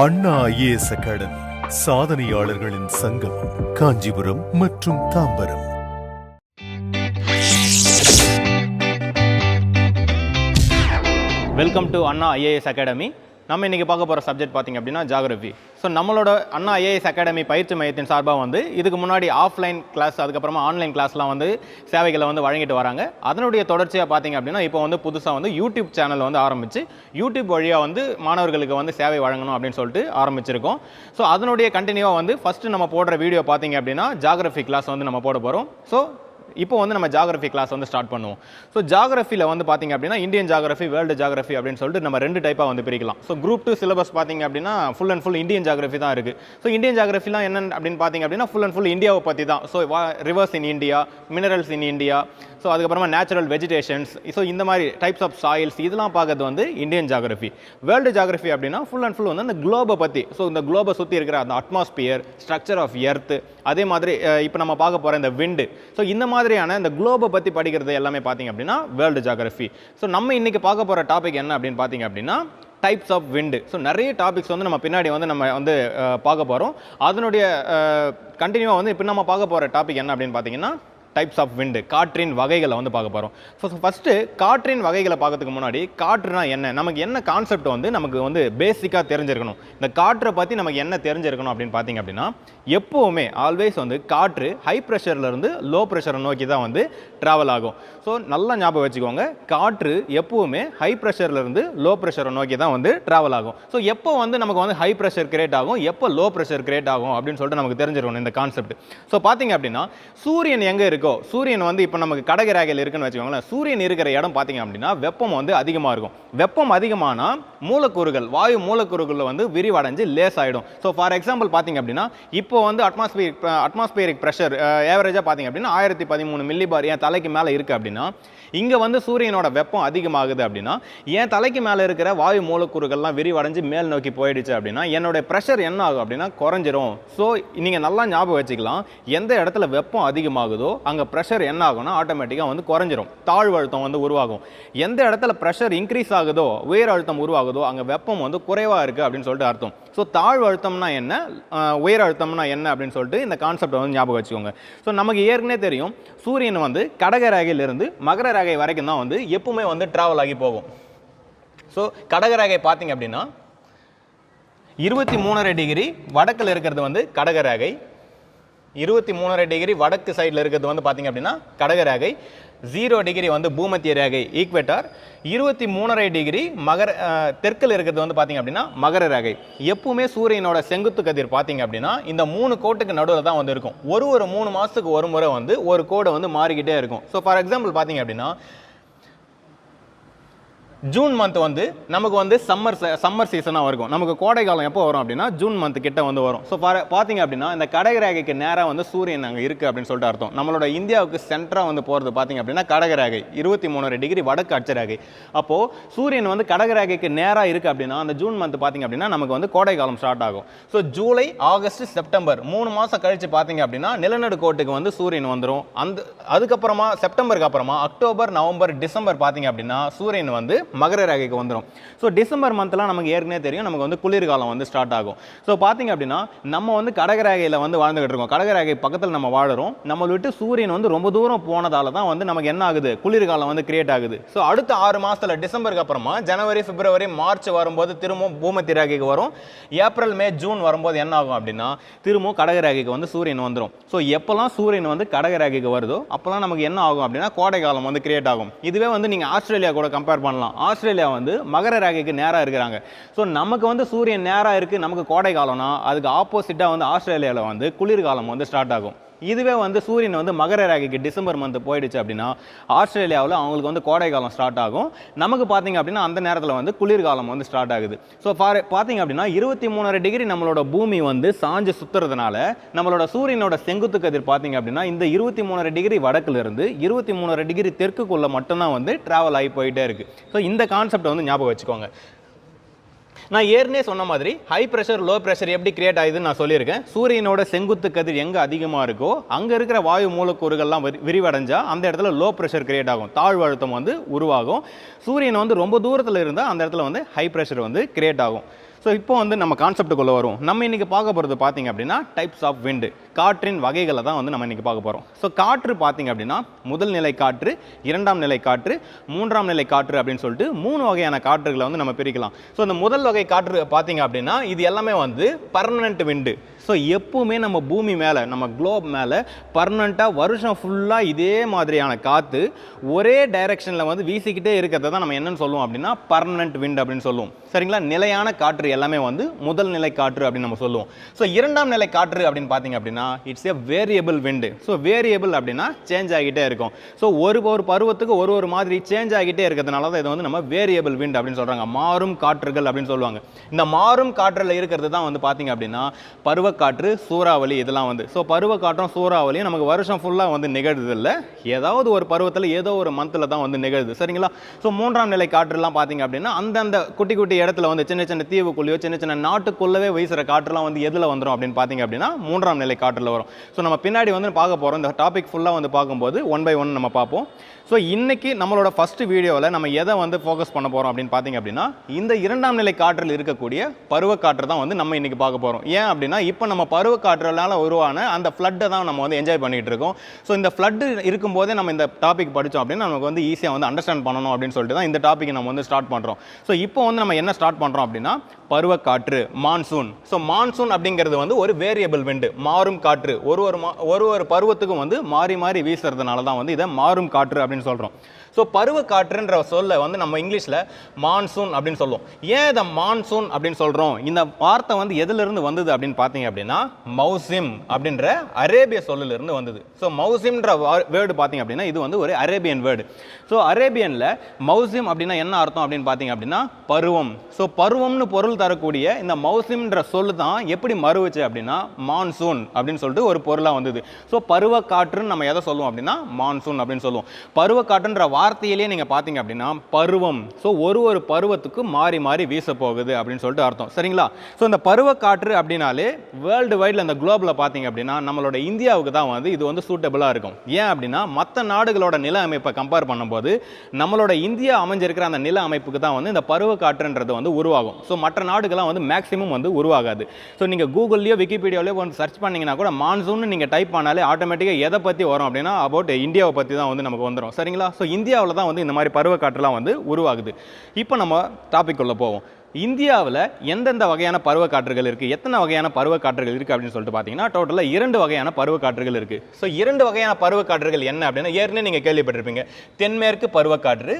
அண்ணா IAS academy சாதனையாளர்களின் சங்கம் காஞ்சிபுரம் மற்றும் Tambaram. Welcome to Anna IAS academy. நம்ம இன்றைக்கி பார்க்க போகிற சப்ஜெக்ட் பார்த்திங்க அப்படின்னா ஜாகிரபி ஸோ நம்மளோட அண்ணா ஐஏஎஸ் அகாடமி பயிற்சி மையத்தின் சார்பாக வந்து இதுக்கு முன்னாடி ஆஃப்லைன் கிளாஸ் அதுக்கப்புறமா ஆன்லைன் கிளாஸ்லாம் வந்து சேவைகளை வந்து வழங்கிட்டு வராங்க. அதனுடைய தொடர்ச்சியாக பார்த்தீங்க அப்படின்னா இப்போ வந்து புதுசாக வந்து யூடியூப் சேனல் வந்து ஆரம்பித்து யூடியூப் வழியாக வந்து மாணவர்களுக்கு வந்து சேவை வழங்கணும் அப்படின்னு சொல்லிட்டு ஆரம்பிச்சிருக்கோம். ஸோ அதனுடைய கண்டினியூவாக வந்து ஃபஸ்ட்டு நம்ம போடுற வீடியோ பார்த்தீங்க அப்படின்னா ஜாகிரபி கிளாஸ் வந்து நம்ம போட போகிறோம் ஸோ இப்போ வந்து நம்ம ஜாகிரபி கிளாஸ் வந்து ஸ்டார்ட் பண்ணுவோம். ஸோ ஜாகிரஃபியில் வந்து பார்த்தீங்க அப்படின்னா இந்தியன் ஜாகிரஃபி வேர்ல்டு ஜாகிரஃபி அப்படின்னு சொல்லிட்டு நம்ம ரெண்டு டைப்பாக வந்து பிரிக்கலாம். ஸோ குரூப் டூ சிலபஸ் பார்த்தீங்க அப்படின்னா full and full Indian geography தான் இருக்குது ஸோ இந்தியன் ஜாகிரஃபிலாம் என்னன்னு அப்படின்னு பார்த்தீங்க அப்படின்னா ஃபுல் அண்ட் ஃபுல் இந்தியாவை பற்றி தான். So rivers in India minerals in India so அதுக்கப்புறமா நேச்சுரல் வெஜிடேஷன்ஸ் ஸோ இந்த மாதிரி டைப்ஸ் ஆஃப் சாயில்ஸ் இதெல்லாம் பார்க்கறது வந்து இந்தியன் ஜாகிரஃபி வேர்ல்டு ஜாகிரஃபி அப்படின்னா ஃபுல் அண்ட் ஃபுல் வந்து அந்த குளோபை பற்றி ஸோ இந்த குளோபை சுற்றி இருக்கிற அந்த அட்மாஸ்பியர் ஸ்ட்ரக்சர் ஆஃப் எர்த் அதே மாதிரி இப்போ நம்ம பார்க்க போகிற இந்த விண்டு ஸோ இந்த மாதிரி மாதிரியான இந்த குளோபை பற்றி படிக்கிறது எல்லாமே பார்த்தீங்க அப்படின்னா வேர்ல்டு ஜாகிரஃபி ஸோ நம்ம இன்றைக்கி பார்க்க போகிற டாபிக் என்ன அப்படின்னு பார்த்தீங்க அப்படின்னா டைப்ஸ் ஆஃப் விண்டு ஸோ நிறைய டாபிக்ஸ் வந்து நம்ம பின்னாடி வந்து நம்ம வந்து பார்க்க போகிறோம் அதனுடைய கண்டினியூவாக வந்து இப்போ நம்ம பார்க்க போகிற டாபிக் என்ன அப்படின்னு பார்த்தீங்கன்னா டைப்ஸ் ஆஃப் விண்டு காற்றின் வகைகளை வந்து பார்க்க போகிறோம் ஸோ ஃபஸ்ட்டு காற்றின் வகைகளை பார்க்கறதுக்கு முன்னாடி காற்றுனா என்ன? நமக்கு என்ன கான்செப்ட் வந்து நமக்கு வந்து பேசிக்காக தெரிஞ்சிருக்கணும். இந்த காற்றை பற்றி நமக்கு என்ன தெரிஞ்சிருக்கணும் அப்படின்னு பார்த்தீங்க அப்படின்னா எப்போவுமே ஆல்வேஸ் வந்து காற்று ஹை ப்ரெஷர்லேருந்து லோ ப்ரெஷரை நோக்கி தான் வந்து ட்ராவல் ஆகும். ஸோ நல்லா ஞாபகம் வச்சுக்கோங்க காற்று எப்போவுமே ஹை இருந்து லோ ப்ரெஷரை நோக்கி தான் வந்து ட்ராவல் ஆகும். ஸோ எப்போ வந்து நமக்கு வந்து ஹை ப்ரெஷர் கிரியேட் ஆகும்? எப்போ லோ ப்ரெஷர் கிரியேட் ஆகும்? அப்படின்னு சொல்லிட்டு நமக்கு தெரிஞ்சிருக்கணும் இந்த கான்செப்ட் ஸோ பார்த்தீங்க அப்படின்னா சூரியன் எங்கே இருக்கோ சூரியன் வந்து இப்போ நமக்கு கடகராகையில் இருக்குன்னு வச்சுக்கோங்களேன். சூரியன் இருக்கிற இடம் பார்த்தீங்க அப்படின்னா வெப்பம் வந்து அதிகமாக இருக்கும். வெப்பம் அதிகமானால் மூலக்கூறுகள் வாயு மூலக்கூறுகளில் வந்து விரிவடைஞ்சு லேஸ் ஆகிடும் ஸோ ஃபார் எக்ஸாம்பிள் பார்த்தீங்க அப்படின்னா இப்போ வந்து அட்மாஸ்பியரிக் அட்மாஸ்பியரிக் ப்ரெஷர் ஏவரேஜாக பார்த்தீங்க அப்படின்னா ஆயிரத்தி பதிமூணு மில்லி பார் என் தலைக்கு மேலே இருக்குது அப்படின்னா இங்கே வந்து சூரியனோட வெப்பம் அதிகமாகுது அப்படின்னா என் தலைக்கு மேலே இருக்கிற வாயு மூலக்கூறுகள்லாம் விரிவடைஞ்சு மேல் நோக்கி போயிடுச்சு அப்படின்னா என்னோட ப்ரெஷர் என்ன ஆகும் அப்படின்னா குறைஞ்சிரும். ஸோ நீங்கள் நல்லா ஞாபகம் வச்சுக்கலாம் எந்த இடத்துல வெப்பம் அதிகமாகுதோ அங்கே ப்ரெஷர் என்ன ஆகும்னா ஆட்டோமேட்டிக்காக வந்து குறைஞ்சிரும். தாழ்வு அழுத்தம் வந்து உருவாகும். எந்த இடத்துல ப்ரெஷர் இன்க்ரீஸ் ஆகுதோ உயர் அழுத்தம் உருவாகுதோ அங்கே வெப்பம் வந்து குறைவாக இருக்குது அப்படின்னு சொல்லிட்டு அர்த்தம். ஸோ தாழ்வு அழுத்தம்னா என்ன? உயர் அழுத்தம்னா என்ன அப்படின்னு சொல்லிட்டு இந்த கான்செப்டை வந்து ஞாபகம் வச்சுக்கோங்க. ஸோ நமக்கு ஏற்கனவே தெரியும் சூரியன் வந்து கடக ரேகையிலிருந்து மகர ரேகை வரைக்கும் தான் வந்து எப்பவுமே வந்து ட்ராவல் ஆகி போகும். ஸோ கடக ரேகை பார்த்தீங்க அப்படின்னா இருபத்தி மூணரை டிகிரி வடக்கில் இருக்கிறது வந்து கடக ரேகை இருபத்தி மூணரை டிகிரி வடக்கு சைடில் இருக்கிறது வந்து பார்த்தீங்க அப்படின்னா கடக ரேகை ஜீரோ டிகிரி வந்து பூமத்திய ரேகை ஈக்வேட்டார் இருபத்தி மூணரை டிகிரி மகர தெற்கில் இருக்கிறது வந்து பார்த்தீங்க அப்படின்னா மகர ரேகை. எப்பவுமே சூரியனோட செங்குத்து கதிர் பார்த்தீங்க அப்படின்னா இந்த மூணு கோட்டுக்கு நடுவில் தான் வந்து இருக்கும். ஒரு ஒரு மூணு மாதத்துக்கு ஒரு முறை வந்து ஒரு கோடை வந்து மாறிக்கிட்டே இருக்கும். ஸோ ஃபார் எக்ஸாம்பிள் பார்த்தீங்க அப்படின்னா ஜூன் மந்த் வந்து நமக்கு வந்து சம்மர் சம்மர் சீசனாக இருக்கும். நமக்கு கோடை காலம் எப்போ வரும் அப்படின்னா ஜூன் மந்த் கிட்ட வந்து வரும். ஸோ பார்த்தீங்க அப்படின்னா இந்த கடகரேகைக்கு நேராக வந்து சூரியன் அங்கே இருக்குது அப்படின்னு சொல்லிட்டு அர்த்தம். நம்மளோட இந்தியாவுக்கு சென்டராக வந்து போகிறது பார்த்தீங்க அப்படின்னா கடகரேகை. இருபத்தி மூணு டிகிரி வடக்கு அட்சரேகை. அப்போது சூரியன் வந்து கடகரேகைக்கு நேராக இருக்குது அப்படின்னா அந்த ஜூன் மந்த் பார்த்தீங்க அப்படின்னா நமக்கு வந்து கோடை காலம் ஸ்டார்ட் ஆகும். ஸோ ஜூலை ஆகஸ்ட் செப்டம்பர் மூணு மாதம் கழித்து பார்த்தீங்க அப்படின்னா நிலநடு கோட்டுக்கு வந்து சூரியன் வந்துடும் அந்த அதுக்கப்புறமா செப்டம்பருக்கு அப்புறமா அக்டோபர் நவம்பர் டிசம்பர் பார்த்தீங்க அப்படின்னா சூரியன் வந்து மகர ரேகைக்கு வந்துடும் ஸோ டிசம்பர் மந்த்லாம் நமக்கு ஏற்கனவே தெரியும். நமக்கு வந்து குளிர்காலம் வந்து ஸ்டார்ட் ஆகும். ஸோ பார்த்தீங்க அப்படின்னா நம்ம வந்து கடகரேகையில் வந்து வாழ்ந்துகிட்டு இருக்கோம். கடகரேகை பக்கத்தில் நம்ம வாழறோம். நம்மளை விட்டு சூரியன் வந்து ரொம்ப தூரம் போனதால தான் வந்து நமக்கு என்ன ஆகுது? குளிர்காலம் வந்து கிரியேட் ஆகுது. ஸோ அடுத்த ஆறு மாதத்தில் டிசம்பருக்கு அப்புறமா ஜனவரி பிப்ரவரி மார்ச் வரும்போது திரும்பவும் பூமத்தி ரேகைக்கு வரும். ஏப்ரல் மே ஜூன் வரும்போது என்ன ஆகும் அப்படின்னா திரும்பவும் கடகரேகைக்கு வந்து சூரியன் வந்துடும் ஸோ எப்போல்லாம் சூரியன் வந்து கடகரேகைக்கு வருதோ அப்போல்லாம் நமக்கு என்ன ஆகும் அப்படின்னா கோடை காலம் வந்து கிரியேட் ஆகும். இதுவே வந்து நீங்கள் ஆஸ்திரேலியா கூட கம்பேர் பண்ணலாம். ஆஸ்திரேலியா வந்து மகர ரேகைக்கு நேராக இருக்கிறாங்க. ஸோ நமக்கு வந்து சூரியன் நேராக இருக்குது நமக்கு கோடை காலம்னா அதுக்கு ஆப்போசிட்டாக வந்து ஆஸ்திரேலியாவில் வந்து குளிர்காலம் வந்து ஸ்டார்ட் ஆகும். இதுவே வந்து சூரியன் வந்து மகர ரேகைக்கு டிசம்பர் மந்த் போயிடுச்சு அப்படின்னா ஆஸ்திரேலியாவில் அவங்களுக்கு வந்து கோடை காலம் ஸ்டார்ட் ஆகும். நமக்கு பார்த்தீங்க அப்படின்னா அந்த நேரத்தில் வந்து குளிர்காலம் வந்து ஸ்டார்ட் ஆகுது. ஸோ ஃபார் பார்த்தீங்க அப்படின்னா இருபத்தி மூணரை டிகிரி நம்மளோட பூமி வந்து சாஞ்சு சுற்றுறதுனால நம்மளோட சூரியனோட செங்குத்து கதிர் பார்த்தீங்க அப்படின்னா இந்த இருபத்தி மூணரை டிகிரி வடக்குல இருந்து இருபத்தி மூணரை டிகிரி தெற்குக்குள்ளே மட்டும்தான் வந்து ட்ராவல் ஆகி போயிட்டே இருக்குது ஸோ இந்த கான்செப்டை வந்து ஞாபகம் வச்சுக்கோங்க. நான் ஏற்கனவே சொன்ன மாதிரி ஹை ப்ரெஷர் லோ ப்ரெஷர் எப்படி கிரியேட் ஆகுதுன்னு நான் சொல்லியிருக்கேன். சூரியனோட செங்குத்து கதிர் எங்கே அதிகமாக இருக்கோ அங்கே இருக்கிற வாயு மூலக்கூறுகள்லாம் விரிவடைஞ்சால் அந்த இடத்துல லோ ப்ரெஷர் கிரியேட் ஆகும். தாழ்வு அழுத்தம் வந்து உருவாகும். சூரியன் வந்து ரொம்ப தூரத்தில் இருந்தால் அந்த இடத்துல வந்து ஹை ப்ரெஷர் வந்து கிரியேட் ஆகும். ஸோ இப்போ வந்து நம்ம கான்செப்ட்டுக்குள்ளே வரும் நம்ம இன்றைக்கி பார்க்க போகிறது பார்த்தீங்க அப்படின்னா டைப்ஸ் ஆஃப் விண்டு காற்றின் வகைகளை தான் வந்து நம்ம இன்றைக்கி பார்க்க போகிறோம் ஸோ காற்று பார்த்தீங்க அப்படின்னா முதல் நிலை காற்று இரண்டாம் நிலை காற்று மூன்றாம் நிலை காற்று அப்படின்னு சொல்லிட்டு மூணு வகையான காற்றுகளை வந்து நம்ம பிரிக்கலாம். ஸோ இந்த முதல் வகை காற்று பார்த்தீங்க அப்படின்னா இது எல்லாமே வந்து பர்மனெண்ட் விண்டு ஸோ எப்போவுமே நம்ம பூமி மேலே நம்ம குளோப் மேலே பர்மனெண்ட்டாக வருஷம் ஃபுல்லாக இதே மாதிரியான காற்று ஒரே டைரெக்ஷனில் வந்து வீசிக்கிட்டே இருக்கிறத தான் நம்ம என்னென்னு சொல்லுவோம் அப்படின்னா பர்மனெண்ட் விண்ட் அப்படின்னு சொல்லுவோம். சரிங்களா? நிலையான காற்று எல்லாமே வந்து முதல் நிலை காற்று அப்படின்னு நம்ம சொல்லுவோம். ஸோ இரண்டாம் நிலை காற்று அப்படின்னு பார்த்தீங்க அப்படின்னா it's a variable wind so variable அப்படின்னா சேஞ்ச் ஆகிட்டே இருக்கும். ஸோ ஒரு ஒரு பருவத்துக்கு ஒரு ஒரு மாதிரி சேஞ்ச் ஆகிட்டே இருக்கிறதுனால தான் இதை வந்து நம்ம வேரியபிள் விண்ட் அப்படின்னு சொல்கிறாங்க மாறும் காற்றுகள் அப்படின்னு சொல்லுவாங்க. இந்த மாறும் காற்றில் இருக்கிறது தான் வந்து பார்த்தீங்க அப்படின்னா பருவ பருவக்காற்று சூறாவளி இதெல்லாம் வந்து. ஸோ பருவக்காற்றும் சூறாவளியும் நமக்கு வருஷம் ஃபுல்லாக வந்து நிகழ்றது இல்லை ஏதாவது ஒரு பருவத்தில் ஏதோ ஒரு மந்தில் தான் வந்து நிகழுது. சரிங்களா? ஸோ மூன்றாம் நிலை காற்றுலாம் பார்த்தீங்க அப்படின்னா அந்தந்த குட்டி குட்டி இடத்துல வந்து சின்ன சின்ன தீவுக்குள்ளேயோ சின்ன சின்ன நாட்டுக்குள்ளவே வீசுகிற காற்றுலாம் வந்து எதில் வந்துடும் அப்படின்னு பார்த்தீங்க அப்படின்னா மூன்றாம் நிலை காற்றில் வரும். ஸோ நம்ம பின்னாடி வந்து பார்க்க போகிறோம் இந்த டாபிக் ஃபுல்லாக வந்து பார்க்கும்போது ஒன் பை ஒன் நம்ம பார்ப்போம். ஸோ இன்றைக்கி நம்மளோட ஃபஸ்ட்டு வீடியோவில் நம்ம எதை வந்து ஃபோக்கஸ் பண்ண போகிறோம் அப்படின்னு பார்த்தீங்க அப்படின்னா இந்த இரண்டாம் நிலை காற்றில் இருக்கக்கூடிய பருவக்காற்று தான் வந்து நம்ம இன்றைக்கி பார்க்க போகிறோம் ஏன் அப்படின்னா இப்போ நம்ம பருவக்காற்றுனால உருவான அந்த ஃப்ளட்டை தான் நம்ம வந்து என்ஜாய் பண்ணிகிட்டு இருக்கோம். ஸோ இந்த ஃப்ளட்டு இருக்கும்போதே நம்ம இந்த டாபிக் படித்தோம் அப்படின்னா நமக்கு வந்து ஈஸியாக வந்து அண்டர்ஸ்டாண்ட் பண்ணணும் அப்படின்னு சொல்லிட்டு தான் இந்த டாபிக் நம்ம வந்து ஸ்டார்ட் பண்ணுறோம் ஸோ இப்போ வந்து நம்ம என்ன ஸ்டார்ட் பண்ணுறோம் அப்படின்னா பருவக்காற்று மான்சூன் ஸோ மான்சூன் அப்படிங்கிறது வந்து ஒரு வேரியபிள் விண்டு மாறும் காற்று. ஒரு ஒரு மா- ஒரு ஒரு பருவத்துக்கும் வந்து மாறி மாறி வீசுறதுனால தான் வந்து இதை மாறும் காற்று அப்படின்னு சொல்கிறோம் ஸோ பருவக்காற்றுன்ற சொல்ல வந்து நம்ம இங்கிலீஷில் மான்சூன் அப்படின்னு சொல்லுவோம். ஏன் இதை மான்சூன் அப்படின்னு சொல்கிறோம் இந்த வார்த்தை வந்து எதிலிருந்து வந்தது அப்படின்னு பார்த்தீங்க அப்படின்னா மௌசிம் அப்படின்ற அரேபிய சொல்லிலிருந்து வந்தது. ஸோ மௌசிம்ன்ற வேர்டு பார்த்தீங்க அப்படின்னா இது வந்து ஒரு அரேபியன் வேர்டு ஸோ அரேபியனில் மௌசிம் அப்படின்னா என்ன அர்த்தம் அப்படின்னு பார்த்தீங்க அப்படின்னா பருவம். ஸோ பருவம்னு பொருள் தரக்கூடிய இந்த மௌசிம்ன்ற சொல்லு தான் எப்படி மறுவச்சு அப்படின்னா மான்சூன் அப்படின்னு சொல்லிட்டு ஒரு பொருளாக வந்தது. ஸோ பருவக்காற்றுன்னு நம்ம எதை சொல்லுவோம் அப்படின்னா மான்சூன் அப்படின்னு சொல்லுவோம். பருவ பருவக்காற்றுன்ற வார்த்தையிலேயே நீங்கள் பார்த்தீங்க அப்படின்னா பருவம். ஸோ ஒரு ஒரு பருவத்துக்கு மாறி மாறி வீச போகுது அப்படின்னு சொல்லிட்டு அர்த்தம். சரிங்களா? ஸோ இந்த பருவக்காற்று அப்படின்னாலே வேர்ல்டு வைடில் அந்த குளோபில் பார்த்தீங்க அப்படின்னா நம்மளோட இந்தியாவுக்கு தான் வந்து இது வந்து சூட்டபிளாக இருக்கும். ஏன் அப்படின்னா மற்ற நாடுகளோட நில அமைப்பை கம்பேர் பண்ணும்போது நம்மளோட இந்தியா அமைஞ்சிருக்கிற அந்த நில அமைப்புக்கு தான் வந்து இந்த பருவ காற்றுன்றது வந்து உருவாகும். ஸோ மற்ற நாடுகள்லாம் வந்து மேக்ஸிமம் வந்து உருவாகாது. ஸோ நீங்கள் கூகுள்லேயோ விக்கிபீடியாவிலையோ வந்து சர்ச் பண்ணீங்கன்னா கூட மான்சூன் நீங்கள் டைப் பண்ணாலே ஆட்டோமேட்டிக்காக எதை பற்றி வரும் அப்படின்னா அபவுட் இந்தியாவை பற்றி தான் வந்து நமக்கு வந்துடும் சரிங்களா? ஸோ இந்தியா இந்தியாவில் தான் வந்து இந்த மாதிரி பருவக்காற்றுலாம் வந்து உருவாகுது. இப்போ நம்ம டாபிக் உள்ள போவோம். இந்தியாவில் எந்தெந்த வகையான பருவக்காற்றுகள் இருக்குது எத்தனை வகையான பருவக்காற்றுகள் இருக்குது அப்படின்னு சொல்லிட்டு பார்த்தீங்கன்னா டோட்டலாக இரண்டு வகையான பருவக்காற்றுகள் இருக்குது ஸோ இரண்டு வகையான பருவக்காற்றுகள் என்ன அப்படின்னா ஏற்கனவே நீங்கள் கேள்விப்பட்டிருப்பீங்க. தென்மேற்கு பருவக்காற்று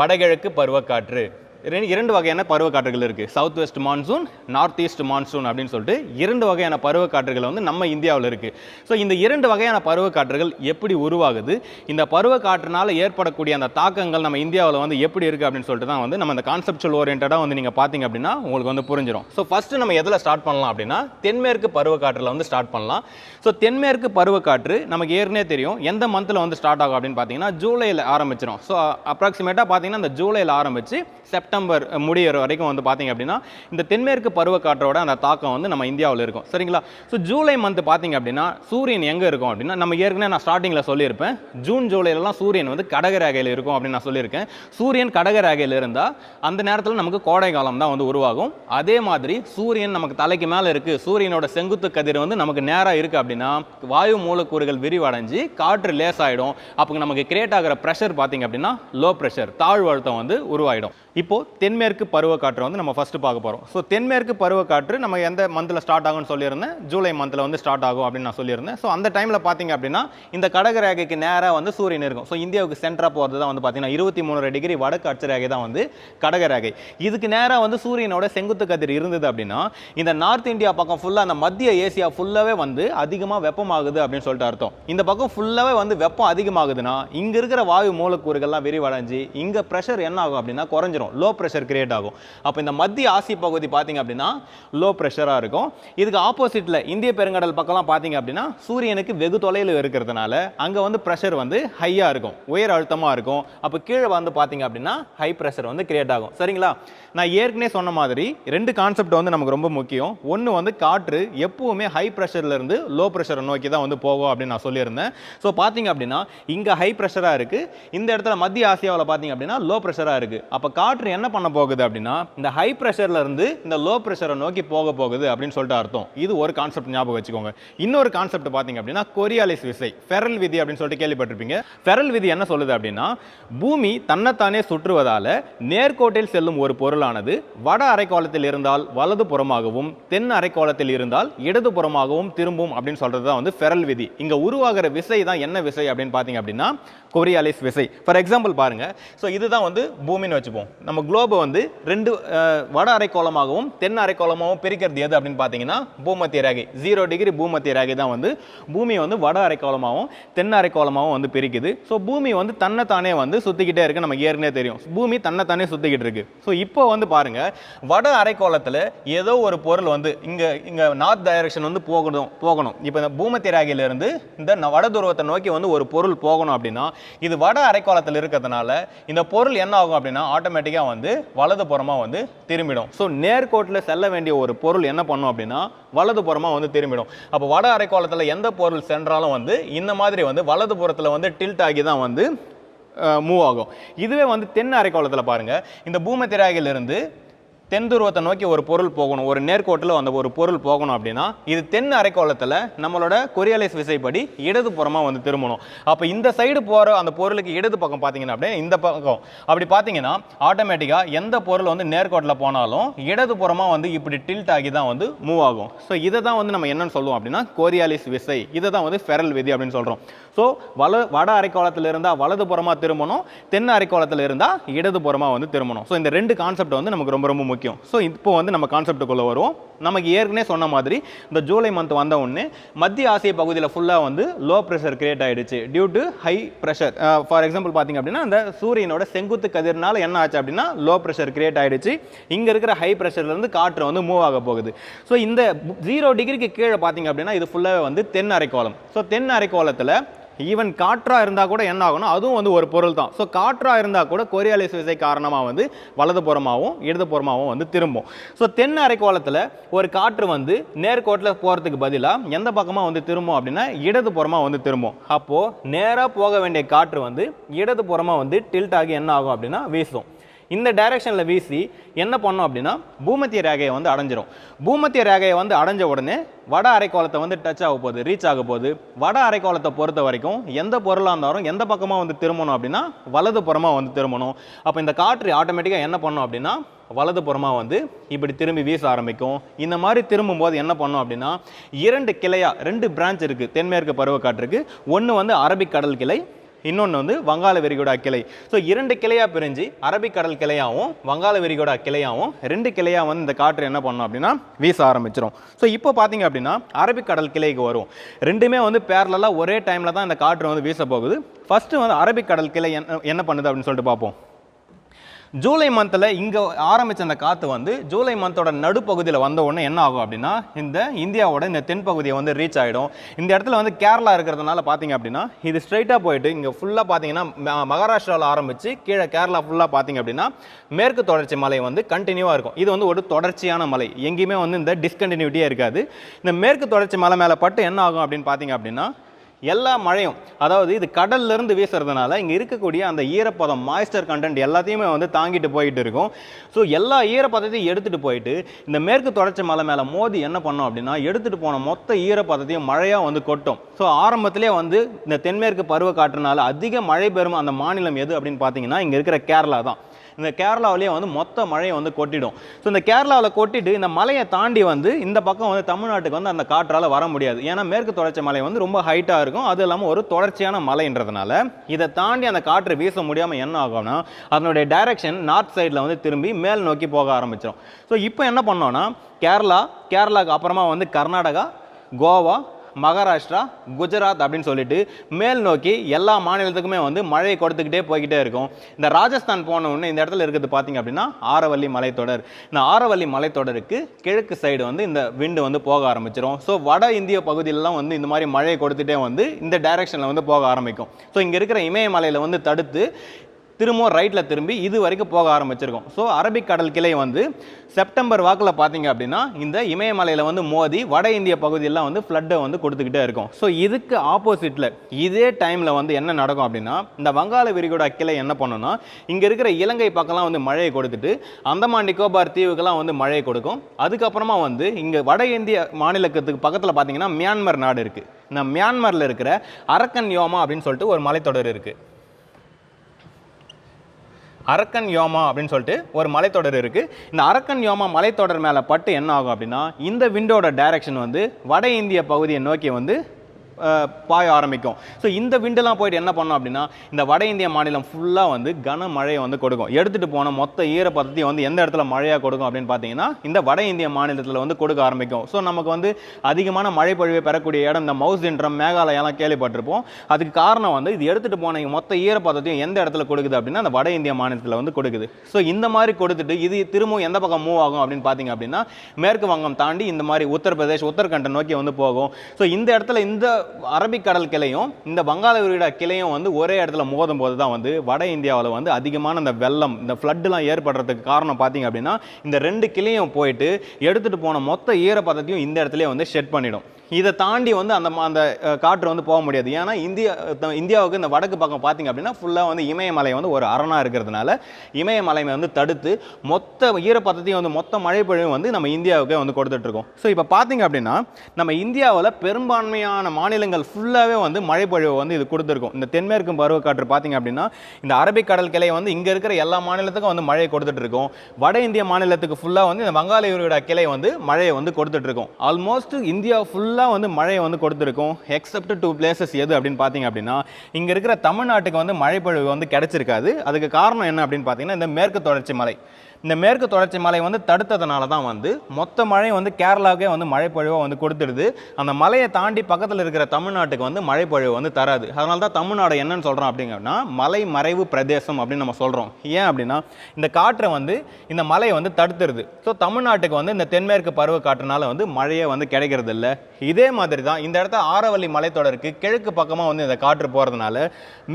வடகிழக்கு பருவக்காற்று. இரண்டு வகையான பருவக்காற்றுகள் இருக்குது south west monsoon north east monsoon அப்படின்னு சொல்லிட்டு இரண்டு வகையான பருவக்காற்றுகள் வந்து நம்ம இந்தியாவில் இருக்குது ஸோ இந்த இரண்டு வகையான பருவக்காற்றுகள் எப்படி உருவாகுது? இந்த பருவக்காற்றுனால் ஏற்படக்கூடிய அந்த தாக்கங்கள் நம்ம இந்தியாவில் வந்து எப்படி இருக்குது அப்படின்னு சொல்லிட்டு தான் வந்து நம்ம இந்த கான்செப்சுவல் ஓரியன்டாக வந்து நீங்கள் பார்த்தீங்க அப்படின்னா உங்களுக்கு வந்து புரிஞ்சிடும் ஸோ ஃபஸ்ட்டு நம்ம எதில் ஸ்டார்ட் பண்ணலாம் அப்படின்னா தென்மேற்கு பருவக்காற்றில் வந்து ஸ்டார்ட் பண்ணலாம். ஸோ தென்மேற்கு பருவக்காற்று நமக்கு ஏற்கனவே தெரியும். எந்த மந்தில் வந்து ஸ்டார்ட் ஆகும் அப்படின்னு பார்த்தீங்கன்னா ஜூலையில் ஆரம்பிச்சிடும் ஸோ அப்ராக்சிமேட்டாக பார்த்தீங்கன்னா அந்த ஜூலையில் ஆரம்பித்து செப்டம்பர் செப்டம்பர் முடியிற வரைக்கும் வந்து பார்த்தீங்க அப்படின்னா இந்த தென்மேற்கு பருவக்காற்றோட அந்த தாக்கம் வந்து நம்ம இந்தியாவில் இருக்கும். சரிங்களா? ஸோ ஜூலை மந்த் பார்த்தீங்க அப்படின்னா சூரியன் எங்கே இருக்கும் அப்படின்னா நம்ம ஏற்கனவே நான் ஸ்டார்டிங்கில் சொல்லியிருப்பேன். ஜூன் ஜூலைலலாம் சூரியன் வந்து கடக ரேகையில் இருக்கும் அப்படின்னு நான் சொல்லியிருக்கேன். சூரியன் கடக ரேகையில் இருந்தால் அந்த நேரத்தில் நமக்கு கோடை காலம் தான் வந்து உருவாகும். அதே மாதிரி சூரியன் நமக்கு தலைக்கு மேலே இருக்குது சூரியனோட செங்குத்து கதிர் வந்து நமக்கு நேராக இருக்குது அப்படின்னா வாயு மூலக்கூறுகள் விரிவடைஞ்சு காற்று லேசாயிடும். அப்போ நமக்கு கிரியேட் ஆகிற ப்ரெஷர் பார்த்தீங்க அப்படின்னா லோ ப்ரெஷர் தாழ்வு அழுத்தம் வந்து உருவாகிடும் இப்போது தென்மேற்கு பருவக்காற்று வந்து நம்ம ஃபஸ்ட்டு பார்க்க போகிறோம் ஸோ தென்மேற்கு பருவக்காற்று நம்ம எந்த மந்தில் ஸ்டார்ட் ஆகும்னு சொல்லியிருந்தேன். ஜூலை மந்தில் வந்து ஸ்டார்ட் ஆகும் அப்படின்னு நான் சொல்லியிருந்தேன். ஸோ அந்த டைமில் பார்த்தீங்க அப்படின்னா இந்த கடக ரேகைக்கு நேராக வந்து சூரியன் இருக்கும். ஸோ இந்தியாவுக்கு சென்டராக போகிறது தான் வந்து பார்த்தீங்கன்னா இருபத்தி மூணு டிகிரி வடக்கு அச்சு ரேகை தான் வந்து கடக ரேகை. இதுக்கு நேராக வந்து சூரியனோட செங்குத்து கதிர் இருந்தது அப்படின்னா இந்த நார்த் இந்தியா பக்கம் ஃபுல்லாக அந்த மத்திய ஏசியா ஃபுல்லாகவே வந்து அதிகமாக வெப்பமாகுது அப்படின்னு சொல்லிட்டு அர்த்தம். இந்த பக்கம் ஃபுல்லாகவே வந்து வெப்பம் அதிகமாகுதுன்னா இங்கே இருக்கிற வாயு மூலக்கூறுகள்லாம் விரிவடைஞ்சு இங்கே ப்ரெஷர் என்ன ஆகும் அப்படின்னா குறைஞ்சிரும். லோ ப்ரெஷர் கிரியேட் ஆகும். அப்போ இந்த மத்திய ஆசி பகுதி பார்த்தீங்க அப்படின்னா லோ ப்ரெஷராக இருக்கும். இதுக்கு ஆப்போசிட்டில் இந்திய பெருங்கடல் பக்கம்லாம் பார்த்தீங்க அப்படின்னா சூரியனுக்கு வெகு தொலைவில் இருக்கிறதுனால அங்கே வந்து ப்ரெஷர் வந்து ஹையாக இருக்கும். உயர் அழுத்தமாக இருக்கும். அப்போ கீழே வந்து பார்த்தீங்க அப்படின்னா ஹை ப்ரெஷர் வந்து கிரியேட் ஆகும். சரிங்களா? நான் ஏற்கனவே சொன்ன மாதிரி ரெண்டு கான்செப்ட் வந்து நமக்கு ரொம்ப முக்கியம். ஒன்று வந்து காற்று எப்போவுமே ஹை இருந்து லோ ப்ரெஷரை நோக்கி தான் வந்து போகும் அப்படின்னு நான் சொல்லியிருந்தேன். ஸோ பார்த்தீங்க அப்படின்னா இங்கே ஹை ப்ரெஷராக இருக்குது இந்த இடத்துல மத்திய ஆசியாவில் பார்த்தீங்க அப்படின்னா லோ ப்ரெஷராக இருக்குது அப்போ காற்று காற்று என்ன பண்ண போகுது அப்படின்னா இந்த ஹை ப்ரெஷர்லேருந்து இந்த லோ ப்ரெஷரை நோக்கி போக போகுது அப்படின்னு சொல்லிட்டு அர்த்தம். இது ஒரு கான்செப்ட் ஞாபகம் வச்சுக்கோங்க. இன்னொரு கான்செப்ட் பார்த்தீங்க அப்படின்னா கொரியாலிஸ் விசை ஃபெரல் விதி அப்படின்னு சொல்லிட்டு கேள்விப்பட்டிருப்பீங்க. ஃபெரல் விதி என்ன சொல்லுது அப்படின்னா பூமி தன்னைத்தானே சுற்றுவதால் நேர்கோட்டில் செல்லும் ஒரு பொருளானது வட அரைக்கோளத்தில் இருந்தால் வலது புறமாகவும் தென் அரைக்கோளத்தில் இருந்தால் இடது புறமாகவும் திரும்பும் அப்படின்னு சொல்கிறது தான் வந்து ஃபெரல் விதி. இங்கே உருவாகிற விசை தான் என்ன விசை அப்படின்னு பார்த்தீங்க அப்படின்னா கொரியாலிஸ் விசை. ஃபார் எக்ஸாம்பிள் பாருங்கள் ஸோ இதுதான் வந்து பூமின்னு வச்சுப்போம். நம்ம குளோபை வந்து ரெண்டு வட அரைக்கோளமாகவும் தென் அரைக்கோளமாகவும் பிரிக்கிறது எது அப்படின்னு பார்த்தீங்கன்னா பூமத்திய ரேகை. ஜீரோ டிகிரி பூமத்திய ரேகை தான் வந்து பூமியை வந்து வட அரைக்கோளமாகவும் தென் அரைக்கோளமாகவும் வந்து பிரிக்குது. ஸோ பூமி வந்து தன்னைத்தானே வந்து சுற்றிக்கிட்டே இருக்குது நமக்கு ஏற்கனவே தெரியும். பூமி தன்னைத்தானே சுற்றிக்கிட்டு இருக்கு. ஸோ இப்போ வந்து பாருங்கள் வட அரைக்கோளத்தில் ஏதோ ஒரு பொருள் வந்து இங்கே இங்கே நார்த் டைரக்ஷன் வந்து போகணும் போகணும். இப்போ இந்த பூமத்திய ரேகையிலிருந்து இந்த வட துருவத்தை நோக்கி வந்து ஒரு பொருள் போகணும் அப்படின்னா இது வட அரைக்கோளத்தில் இருக்கிறதுனால இந்த பொருள் என்ன ஆகும் அப்படின்னா ஆட்டோமேட்டிக் ஆட்டோமேட்டிக்காக வந்து வலது புறமாக வந்து திரும்பிடும். ஸோ நேர்கோட்டில் செல்ல வேண்டிய ஒரு பொருள் என்ன பண்ணும் அப்படின்னா வலது புறமாக வந்து திரும்பிடும். அப்போ வட அரைக்கோளத்தில் எந்த பொருள் சென்றாலும் வந்து இந்த மாதிரி வந்து வலது புறத்தில் வந்து டில்ட் ஆகி தான் வந்து மூவ் ஆகும். இதுவே வந்து தென் அரைக்கோளத்தில் பாருங்கள் இந்த பூமத்திராகிலிருந்து தென் துருவத்தை நோக்கி ஒரு பொருள் போகணும் ஒரு நேர்கோட்டில் அந்த ஒரு பொருள் போகணும் அப்படின்னா இது தென் அரைக்கோளத்தில் நம்மளோட கொரியாலிஸ் விசைப்படி இடது புறமாக வந்து திரும்பணும். அப்போ இந்த சைடு போகிற அந்த பொருளுக்கு இடது பக்கம் பார்த்தீங்கன்னா அப்படியே இந்த பக்கம். அப்படி பார்த்தீங்கன்னா ஆட்டோமேட்டிக்காக எந்த பொருள் வந்து நேர்கோட்டில் போனாலும் இடது புறமாக வந்து இப்படி டில்ட் ஆகி தான் வந்து மூவ் ஆகும். ஸோ இதை தான் வந்து நம்ம என்னன்னு சொல்லுவோம் அப்படின்னா கோரியாலிஸ் விசை. இதை தான் வந்து ஃபெரல் விதி அப்படின்னு சொல்கிறோம் ஸோ வல வட அரைக்கோளத்தில் இருந்தால் வலது புறமாக திரும்பணும் தென் அரைக்கோளத்தில் இருந்தால் இடது புறமாக வந்து திரும்பணும். ஸோ இந்த ரெண்டு கான்செப்ட் வந்து நமக்கு ரொம்ப ரொம்ப முக்கியம். ஸோ இப்போ வந்து நம்ம கான்செப்டுக்குள்ளே வருவோம். நமக்கு ஏற்கனவே சொன்ன மாதிரி இந்த ஜூலை மந்த் வந்த உடனே மத்திய ஆசிய பகுதியில் ஃபுல்லாக வந்து லோ ப்ரெஷர் கிரியேட் ஆகிடுச்சு due to high pressure for example பார்த்தீங்க அப்படின்னா அந்த சூரியனோட செங்குத்து கதிர்னால என்ன ஆச்சு அப்படின்னா லோ ப்ரெஷர் கிரியேட் ஆகிடுச்சு இங்கே இருக்கிற ஹை ப்ரெஷர்லேருந்து காற்று வந்து மூவ் ஆக போகுது. ஸோ இந்த ஜீரோ டிகிரிக்கு கீழே பார்த்தீங்க அப்படின்னா இது ஃபுல்லாகவே வந்து தென் அரைக்கோளம். ஸோ தென் அரைக்கோளத்தில் ஈவன் காற்றாக இருந்தால் கூட என்ன ஆகும்னா அதுவும் வந்து ஒரு பொருள் தான் ஸோ காற்றாக இருந்தால் கூட கொரியாலிஸ் விசை காரணமாக வந்து வலது புறமாகவும் வந்து திரும்பும். ஸோ தென் அரைக்கோளத்தில் ஒரு காற்று வந்து நேர்கோட்டில் போகிறதுக்கு பதிலாக எந்த பக்கமாக வந்து திரும்பும் அப்படின்னா இடதுபுறமாக வந்து திரும்பும். அப்போது நேராக போக வேண்டிய காற்று வந்து இடதுபுறமாக வந்து டில்ட் ஆகி என்ன ஆகும் அப்படின்னா வீசும். இந்த டைரக்ஷனில் வீசி என்ன பண்ணோம் அப்படின்னா பூமத்திய ரேகையை வந்து அடைஞ்சிரும். பூமத்திய ரேகையை வந்து அடைஞ்ச உடனே வட அரைக்கோளத்தை வந்து டச் ஆக போகுது ரீச் ஆக போகுது. வட அரைக்கோளத்தை பொறுத்த வரைக்கும் எந்த பொருளாக இருந்தாலும் எந்த பக்கமாக வந்து திரும்பணும் அப்படின்னா வலது புறமாக வந்து திரும்பணும். அப்போ இந்த காற்று ஆட்டோமேட்டிக்காக என்ன பண்ணும் அப்படின்னா வலது புறமாக வந்து இப்படி திரும்பி வீச ஆரம்பிக்கும். இந்த மாதிரி திரும்பும்போது என்ன பண்ணும் அப்படின்னா இரண்டு கிளையாக ரெண்டு பிரான்ச் இருக்குது தென்மேற்கு பருவக்காற்றுக்கு ஒன்று வந்து அரபிக் கடல் கிளை இன்னொன்று வந்து வங்காள விரிகுடா கிளை. ஸோ இரண்டு கிளையாக பிரிஞ்சு அரபிக்கடல் கிளையாகவும் வங்காள விரிகுடா கிளையாகவும் ரெண்டு கிளையாக வந்து இந்த காற்று என்ன பண்ணும் அப்படின்னா வீச ஆரம்பிச்சிடும் ஸோ இப்போ பார்த்தீங்க அப்படின்னா அரபிக்கடல் கிளைக்கு வரும். ரெண்டுமே வந்து பேரலாக ஒரே டைமில் தான் இந்த காற்று வந்து வீச போகுது. ஃபஸ்ட்டு வந்து அரபிக்கடல் கிளை என்ன என்ன பண்ணுது அப்படின்னு சொல்லிட்டு பார்ப்போம் ஜூலை மந்தில் இங்கே ஆரம்பித்த அந்த காற்று வந்து ஜூலை மந்தோட நடுப்பகுதியில் வந்த உடனே என்ன ஆகும் அப்படின்னா இந்த இந்தியாவோட இந்த தென்பகுதியை வந்து ரீச் ஆகிடும் இந்த இடத்துல வந்து கேரளா இருக்கிறதுனால பார்த்தீங்க அப்படின்னா இது ஸ்ட்ரைட்டாக போயிட்டு இங்கே ஃபுல்லாக பார்த்தீங்கன்னா ம- மகாராஷ்டிராவில் ஆரம்பித்து கீழே கேரளா ஃபுல்லாக பார்த்தீங்க அப்படின்னா மேற்கு தொடர்ச்சி மலை வந்து கண்டினியூவாக இருக்கும். இது வந்து ஒரு தொடர்ச்சியான மலை. எங்கேயுமே வந்து இந்த டிஸ்கண்டினியூட்டியே இருக்காது. இந்த மேற்கு தொடர்ச்சி மலை மேலே பட்டு என்ன ஆகும் அப்படின்னு பார்த்தீங்க அப்படின்னா எல்லா மழையும் அதாவது இது கடல்ல இருந்து வீசுறதுனால இங்கே இருக்கக்கூடிய அந்த ஈரப்பதம் மாய்ஸ்டர் கண்டென்ட் எல்லாத்தையுமே வந்து தாங்கிட்டு போயிட்டு இருக்கும். ஸோ எல்லா ஈரப்பதத்தையும் எடுத்துட்டு போயிட்டு இந்த மேற்கு தொடர்ச்சி மலை மேலே மோதி என்ன பண்ணோம் அப்படின்னா எடுத்துட்டு போன மொத்த ஈரப்பதத்தையும் மழையாக வந்து கொட்டும். ஸோ ஆரம்பத்திலே வந்து இந்த தென்மேற்கு பருவக்காற்றுனால அதிக மழை பெறும் அந்த மாநிலம் எது அப்படின்னு பார்த்தீங்கன்னா இங்கே இருக்கிற கேரளா தான். இந்த கேரளாவிலேயே வந்து மொத்த மழையை வந்து கொட்டிடும். ஸோ இந்த கேரளாவில் கொட்டிட்டு இந்த மலையை தாண்டி வந்து இந்த பக்கம் வந்து தமிழ்நாட்டுக்கு வந்து அந்த காற்றால் வர முடியாது. ஏன்னா மேற்கு தொடர்ச்சி மலை வந்து ரொம்ப ஹைட்டாக இருக்கும். அது இல்லாமல் ஒரு தொடர்ச்சியான மலைன்றதுனால இதை தாண்டி அந்த காற்று வீச முடியாமல் என்ன ஆகும்னா அதனுடைய டைரக்ஷன் நார்த் சைடில் வந்து திரும்பி மேல் நோக்கி போக ஆரம்பிச்சிடும் ஸோ இப்போ என்ன பண்ணோம்னா கேரளா கேரளாவுக்கு அப்புறமா வந்து கர்நாடகா கோவா மகாராஷ்டிரா குஜராத் அப்படின்னு சொல்லிட்டு மேல் நோக்கி எல்லா மாநிலத்துக்குமே வந்து மழையை கொடுத்துக்கிட்டே போய்கிட்டே இருக்கும். இந்த ராஜஸ்தான் போன உடனே இந்த இடத்துல இருக்கிறது பார்த்தீங்க அப்படின்னா ஆரவல்லி மலைத்தொடர். இந்த ஆரவல்லி மலைத்தொடருக்கு கிழக்கு சைடு வந்து இந்த விண்டு வந்து போக ஆரம்பிச்சிடும் ஸோ வட இந்திய பகுதியிலலாம் வந்து இந்த மாதிரி மழையை கொடுத்துட்டே வந்து இந்த டைரக்ஷனில் வந்து போக ஆரம்பிக்கும். ஸோ இங்கே இருக்கிற இமயமலையில் வந்து தடுத்து திரும்பவும் ரைட்டில் திரும்பி இது வரைக்கும் போக ஆரம்பிச்சிருக்கும். ஸோ அரபிக் கடல் கிளை வந்து செப்டம்பர் வாக்கில் பார்த்தீங்க அப்படின்னா இந்த இமயமலையில் வந்து மோதி வட இந்திய பகுதியெல்லாம் வந்து ஃப்ளட்டை வந்து கொடுத்துக்கிட்டே இருக்கும். ஸோ இதுக்கு ஆப்போசிட்டில் இதே டைமில் வந்து என்ன நடக்கும் அப்படின்னா இந்த வங்காள விரிகுடா கிளை என்ன பண்ணுன்னா இங்கே இருக்கிற இலங்கை பக்கம்லாம் வந்து மழையை கொடுத்துட்டு அந்தமான் நிக்கோபார் தீவுக்கெல்லாம் வந்து மழையை கொடுக்கும். அதுக்கப்புறமா வந்து இங்கே வட இந்திய மாநிலத்துக்கு பக்கத்தில் பார்த்தீங்கன்னா மியான்மர் நாடு இருக்குது இந்த மியான்மரில் இருக்கிற அரக்கன் யோமா அப்படின்னு சொல்லிட்டு ஒரு மலைத்தொடர் இருக்குது அரக்கன் யோமா அப்படின்னு சொல்லிட்டு ஒரு மலைத்தொடர் இருக்குது இந்த அரக்கன் யோமா மலைத்தொடர் மேலே பட்டு என்ன ஆகும் அப்படின்னா இந்த விண்டோட டைரக்ஷன் வந்து வட இந்திய பகுதியை நோக்கி வந்து பாய ஆரம்பிக்கும். ஸோ இந்த விண்டெல்லாம் போயிட்டு என்ன பண்ணோம் அப்படின்னா இந்த வட இந்திய மாநிலம் ஃபுல்லாக வந்து கனமழையை வந்து கொடுக்கும். எடுத்துகிட்டு போன மொத்த ஈரப்பதத்தையும் வந்து எந்த இடத்துல மழையாக கொடுக்கும் அப்படின்னு பார்த்தீங்கன்னா இந்த வட இந்திய மாநிலத்தில் வந்து கொடுக்க ஆரம்பிக்கும். ஸோ நமக்கு வந்து அதிகமான மழை பொழிவை பெறக்கூடிய இடம் இந்த மவுஸ் இன்றம் மேகாலயெல்லாம் கேள்விப்பட்டிருப்போம். அதுக்கு காரணம் வந்து இது எடுத்துகிட்டு போன மொத்த ஈரப்பதத்தையும் எந்த இடத்துல கொடுக்குது அப்படின்னா அந்த வட இந்திய மாநிலத்தில் வந்து கொடுக்குது. ஸோ இந்த மாதிரி கொடுத்துட்டு இது திரும்பவும் எந்த பக்கம் மூவ் ஆகும் அப்படின்னு பார்த்தீங்க அப்படின்னா மேற்கு வங்கம் தாண்டி இந்த மாதிரி உத்தரப்பிரதேஷ் உத்தரகண்டை நோக்கி வந்து போகும். ஸோ இந்த இடத்துல இந்த அரபிக்கடல் கிளையும் இந்த வங்காள விரிகுடா கிளையும் வந்து ஒரே இடத்துல மோதும் போது தான் வந்து வட இந்தியாவில் வந்து அதிகமான இந்த வெள்ளம் இந்த ஃப்ளட்டுலாம் ஏற்படுறதுக்கு காரணம் பார்த்தீங்க அப்படின்னா இந்த ரெண்டு கிளையும் போயிட்டு எடுத்துகிட்டு போன மொத்த ஈரப்பதத்தையும் இந்த இடத்துலேயே வந்து ஷெட் பண்ணிடும். இதை தாண்டி வந்து அந்த அந்த காற்று வந்து போக முடியாது. ஏன்னா இந்தியா த- இந்தியாவுக்கு இந்த வடக்கு பக்கம் பார்த்தீங்க அப்படின்னா ஃபுல்லாக வந்து இமயமலை வந்து ஒரு அரணா இருக்கிறதுனால இமயமலை வந்து தடுத்து மொத்த ஈரப்பதத்தையும் வந்து மொத்த மழை பொழிவும் வந்து நம்ம இந்தியாவுக்கே வந்து கொடுத்துட்ருக்கோம் ஸோ இப்போ பார்த்தீங்க அப்படின்னா நம்ம இந்தியாவில் பெரும்பான்மையான மாநிலங்கள் ஃபுல்லாகவே வந்து மழை வந்து இது கொடுத்துருக்கும். இந்த தென்மேற்கு பருவக்காற்று பார்த்தீங்க அப்படின்னா இந்த அரபிக்கடல் கிளை வந்து இங்கே இருக்கிற எல்லா மாநிலத்துக்கும் வந்து மழையை கொடுத்துட்டு இருக்கும் வட இந்திய மாநிலத்துக்கு ஃபுல்லாக வந்து இந்த வங்காள விரிகுடா கிளை வந்து மழையை வந்து கொடுத்துட்டு இருக்கும் ஆல்மோஸ்ட் இந்தியா ஃபுல்லாக வந்து மழையை வந்து கொடுத்துருக்கும். எக்ஸப்ட் டூ பிளேசஸ் எது அப்படின்னு பார்த்தீங்க அப்படின்னா இங்கே இருக்கிற தமிழ்நாட்டுக்கு வந்து மழைப்பொழிவு வந்து கிடைச்சிருக்காது. அதுக்கு காரணம் என்ன அப்படின்னு பார்த்தீங்கன்னா இந்த மேற்கு தொடர்ச்சி மலை. இந்த மேற்கு தொடர்ச்சி மலை வந்து தடுத்ததுனால தான் வந்து மொத்த மழை வந்து கேரளாவுக்கே வந்து மழைப்பொழிவாக வந்து கொடுத்துடுது. அந்த மலையை தாண்டி பக்கத்தில் இருக்கிற தமிழ்நாட்டுக்கு வந்து மழைப்பொழிவு வந்து தராது. அதனால தான் தமிழ்நாடு என்னன்னு சொல்கிறோம் அப்படிங்கன்னா மலை மறைவு பிரதேசம் அப்படின்னு நம்ம சொல்கிறோம் ஏன் அப்படின்னா இந்த காற்றை வந்து இந்த மலையை வந்து தடுத்துருது ஸோ தமிழ்நாட்டுக்கு வந்து இந்த தென்மேற்கு பருவ காற்றுனால வந்து மழையே வந்து கிடைக்கிறது இல்லை இதே மாதிரி தான் இந்த இடத்த ஆரவல்லி மலைத்தொடருக்கு கிழக்கு பக்கமாக வந்து இந்த காற்று போகிறதுனால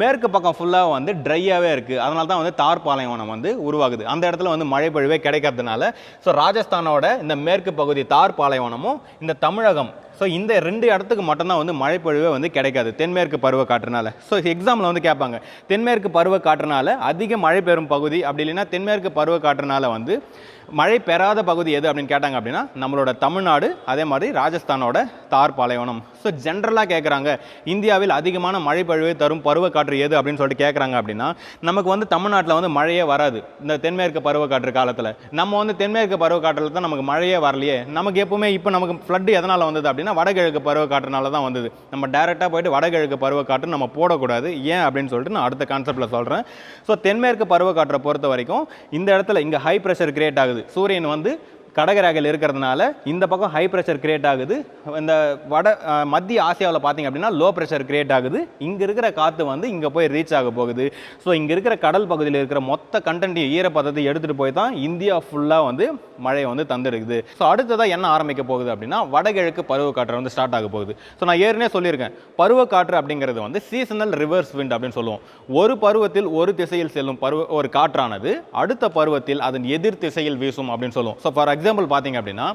மேற்கு பக்கம் ஃபுல்லாக வந்து ட்ரையாகவே இருக்குது அதனால தான் வந்து தார் பாலைவனம் வந்து உருவாகுது. அந்த இடத்துல வந்து மழை பொழிவே கிடைக்கிறதுனால ஸோ ராஜஸ்தானோட இந்த மேற்கு பகுதி தார் பாலைவனமும் இந்த தமிழகம் ஸோ இந்த ரெண்டு இடத்துக்கு மட்டும்தான் வந்து மழைப்பொழிவே வந்து கிடைக்காது தென்மேற்கு பருவ காற்றுனால. ஸோ எக்ஸாம்பிள் வந்து கேட்பாங்க தென்மேற்கு பருவ காற்றுனால அதிக மழை பெறும் பகுதி அப்படி இல்லைன்னா தென்மேற்கு பருவ காற்றுனால வந்து மழை பெறாத பகுதி எது அப்படின்னு கேட்டாங்க அப்படின்னா நம்மளோட தமிழ்நாடு அதே மாதிரி ராஜஸ்தானோட தார் பாலைவனம் ஸோ ஜென்ரலாக கேட்குறாங்க இந்தியாவில் அதிகமான மழை பழுவை தரும் பருவக்காற்று எது அப்படின்னு சொல்லிட்டு கேட்குறாங்க அப்படின்னா நமக்கு வந்து தமிழ்நாட்டில் வந்து மழையே வராது. இந்த தென்மேற்கு பருவக்காற்று காலத்தில். நம்ம வந்து தென்மேற்கு பருவக்காற்றில் தான் நமக்கு மழையே வரலையே. நமக்கு எப்பவுமே இப்போ நமக்கு ஃப்ளட்டு எதனால் வந்தது அப்படின்னா வடகிழக்கு பருவக்காற்றுனால தான் வந்தது. நம்ம டேரெக்டாக போயிட்டு வடகிழக்கு பருவக்காற்று நம்ம போடக்கூடாது. ஏன் அப்படின்னு சொல்லிட்டு நான் அடுத்த கான்செப்ட்டில் சொல்கிறேன் ஸோ தென்மேற்கு பருவக்காற்றை பொறுத்த வரைக்கும் இந்த இடத்துல இங்கே ஹை ப்ரெஷர் கிரியேட் ஆகுது. சூரியன் வந்து கடகரேகையில் இருக்கிறதுனால இந்த பக்கம் ஹை ப்ரெஷர் கிரியேட் ஆகுது. இந்த வட மத்திய ஆசியாவில் பார்த்தீங்க அப்படின்னா லோ ப்ரெஷர் கிரியேட் ஆகுது. இங்கே இருக்கிற காற்று வந்து இங்கே போய் ரீச் ஆக போகுது. ஸோ இங்கே இருக்கிற கடல் பகுதியில் இருக்கிற மொத்த கண்டென்ட் ஈரப்பதத்தை எடுத்துகிட்டு போய் தான் இந்தியா ஃபுல்லாக வந்து மழையை வந்து தந்துருக்குது. ஸோ அடுத்ததாக என்ன ஆரம்பிக்க போகுது அப்படின்னா வடகிழக்கு பருவக்காற்று வந்து ஸ்டார்ட் ஆக போகுது. ஸோ நான் ஏற்கனவே சொல்லியிருக்கேன். பருவக்காற்று அப்படிங்கிறது வந்து சீசனல் ரிவர்ஸ் விண்ட் அப்படின்னு சொல்லுவோம். ஒரு பருவத்தில் ஒரு திசையில் செல்லும் பருவ ஒரு காற்றானது அடுத்த பருவத்தில் அதன் எதிர் திசையில் வீசும் அப்படின்னு சொல்லுவோம். ஸோ ஃபார் எக்ஸாம்பிள் பார்த்தீங்க அப்படின்னா